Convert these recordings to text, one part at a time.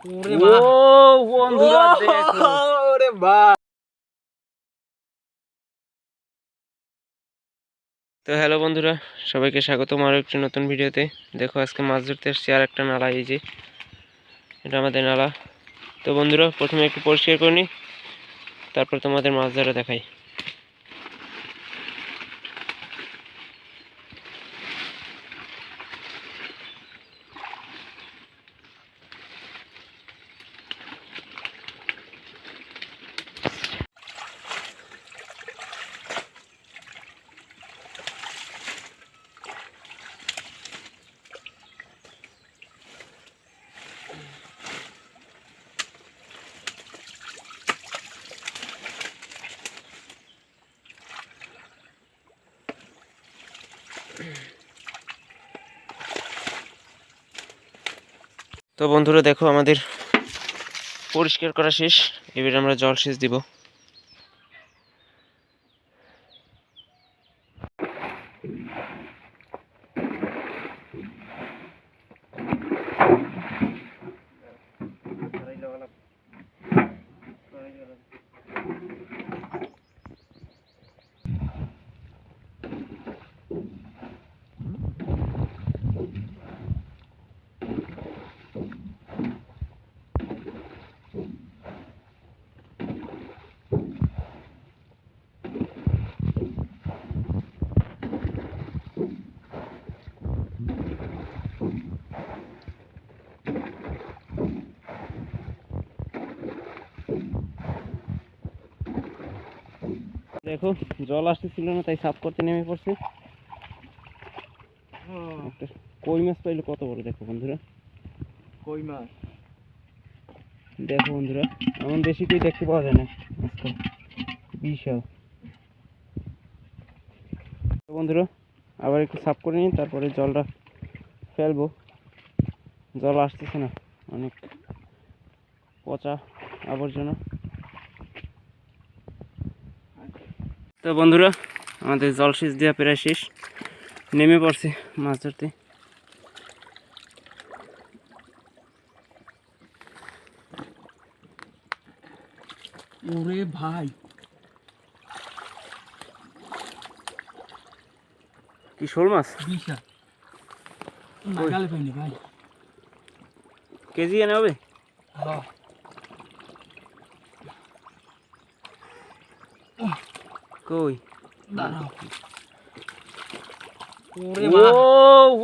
ওরে ও বন্ধুরা দেখো। ওরে ভাই তো হ্যালো বন্ধুরা সবাইকে স্বাগতম আরও একটি নতুন ভিডিওতে। দেখো আজকে মাছ ধরতে এসেছি আর একটা নালা এই যে। এটা আমাদের নালা। তো বন্ধুরা প্রথমে একটু পরিষ্কার করে নিই তারপর তোমাদের মাছ ধরা দেখাই। তো বন্ধুরা দেখো আমাদের পরিষ্কার করা শেষ। এবার আমরা জল সেচ দিব। দেখো জল আসতেছিল না তাই সাফ করতে নেমে পড়ছে। একটা কই মাছ পাইলে কত বড় দেখো বন্ধুরা। কই মাছ? দেখো বন্ধুরা এমন বেশি কই দেখতে পাওয়া যায় না আজকাল। বিশাল। বন্ধুরা আবার একটু সাফ করে নিই তারপরে জলটা ফেলব। জল আসতেছে না অনেক পচা আবর্জনা। তো বন্ধুরা আমাদের জল সেচ দেওয়া প্রায় শেষ। নেমে পড়ছে মাছ ধরতে। ওরে ভাই। কি শোল মাছ? কেজি এনে হবে? হ্যাঁ। কই? দাঁড়াও। ও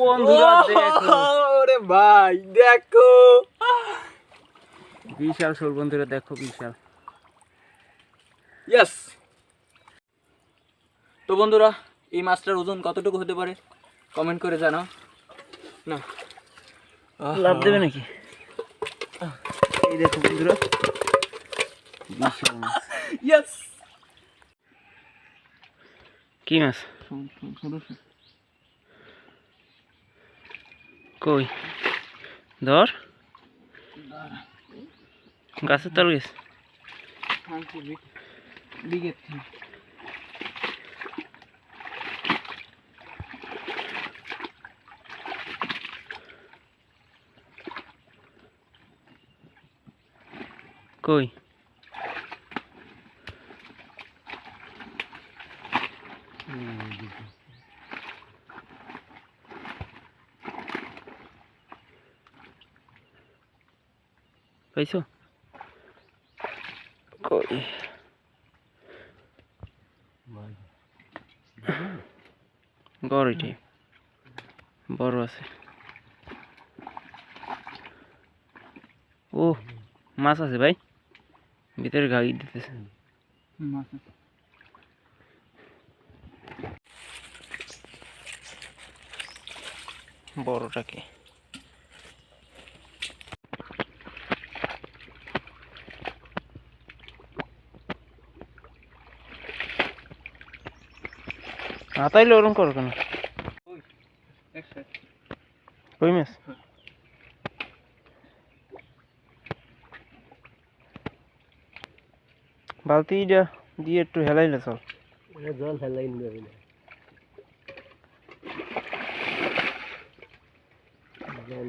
বন্ধুরা দেখো। ওরে ভাই দেখো। বিশাল শোল বন্ধুরা দেখো বিশাল। ইয়েস তো বন্ধুরা এই মাছটার ওজন কতটুকু হতে পারে? কমেন্ট করে জানাও। না। লাভ দেবে নাকি? এই দেখো বন্ধুরা। বিশাল ইয়েস কি মাছ কই ধর গাছের তল গেছে কই পাইছো? কই? গড় এটি। বড় আছে। ও মাছ আছে ভাই। ভিতরে গাড়ি দিতেছে। বড়টাকে হাতাইলে ওরকম করো কেন? কই মাছ? বালতিটা দিয়ে একটু হেলাইলে চল। জল ফেলাই যাবে না। জল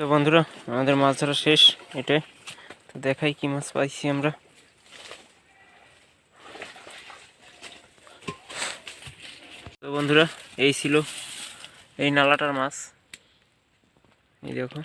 তো বন্ধুরা, আমাদের মাছ ধরা শেষ। এটাই তো দেখাই কি মাছ পাইছি আমরা। তো বন্ধুরা, এই ছিল এই নালাটার মাছ। এই দেখো।